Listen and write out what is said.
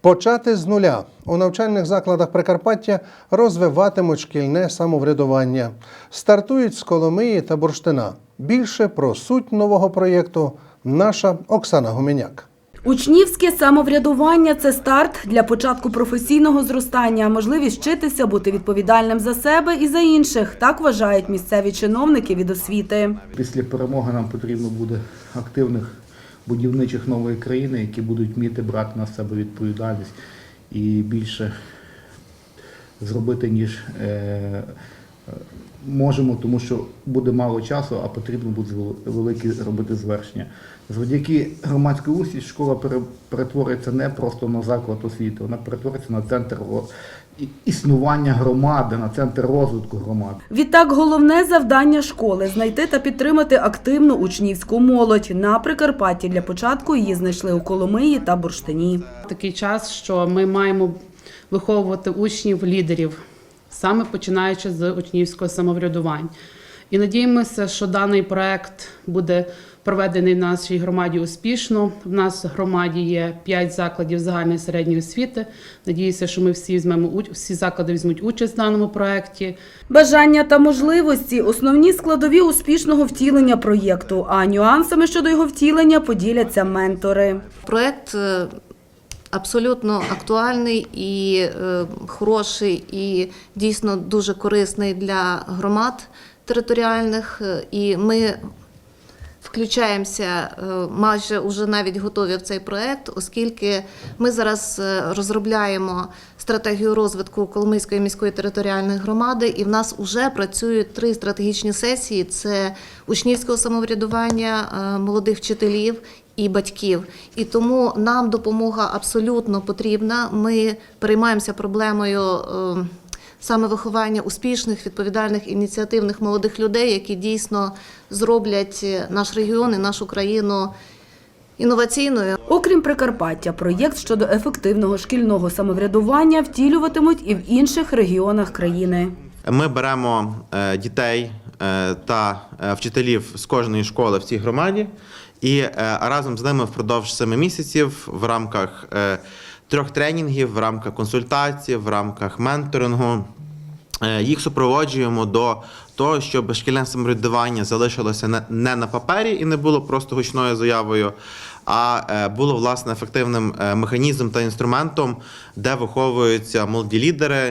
Почати з нуля у навчальних закладах Прикарпаття розвиватимуть шкільне самоврядування. Стартують з Коломиї та Бурштина. Більше про суть нового проєкту наша Оксана Гуменяк. Учнівське самоврядування це старт для початку професійного зростання, можливість вчитися, бути відповідальним за себе і за інших. Так вважають місцеві чиновники від освіти. Після перемоги нам потрібно буде активних будівничих нової країни, які будуть вміти брати на себе відповідальність і більше зробити, ніж е, можемо, тому що буде мало часу, а потрібно буде вел- великі робити звершення. Завдяки громадській усі школа перетвориться не просто на заклад освіти, вона перетвориться на центр існування громади, на центр розвитку громади. Відтак, головне завдання школи знайти та підтримати активну учнівську молодь. На Прикарпатті для початку її знайшли у Коломиї та Бурштині. такий час, що ми маємо виховувати учнів лідерів, саме починаючи з учнівського самоврядування. І надіємося, що даний проект буде проведений в нашій громаді успішно. В нас в громаді є 5 закладів загальної середньої освіти. Надіюся, що ми всі візьмемо всі заклади візьмуть участь в даному проекті. Бажання та можливості основні складові успішного втілення проєкту. А нюансами щодо його втілення поділяться ментори. Проект е, абсолютно актуальний і е, хороший, і дійсно дуже корисний для громад територіальних. Е, І ми включаємося е, майже уже навіть готові в цей проект, оскільки ми зараз е, розробляємо стратегію розвитку Коломийської міської територіальної громади, і в нас вже працюють три стратегічні сесії: це учнівського самоврядування, е, молодих вчителів. І батьків, і тому нам допомога абсолютно потрібна. Ми переймаємося проблемою саме виховання успішних, відповідальних, ініціативних молодих людей, які дійсно зроблять наш регіон і нашу країну інноваційною. Окрім Прикарпаття, проєкт щодо ефективного шкільного самоврядування втілюватимуть і в інших регіонах країни. Ми беремо е, дітей е, та е, вчителів з кожної школи в цій громаді і е, разом з ними впродовж семи місяців в рамках е, трьох тренінгів, в рамках консультацій, в рамках менторингу. е, Їх супроводжуємо до того, щоб шкільне самоврядування залишилося не- не на папері і не було просто гучною заявою, а е, було власне ефективним е, механізмом та інструментом, де виховуються молоді лідери,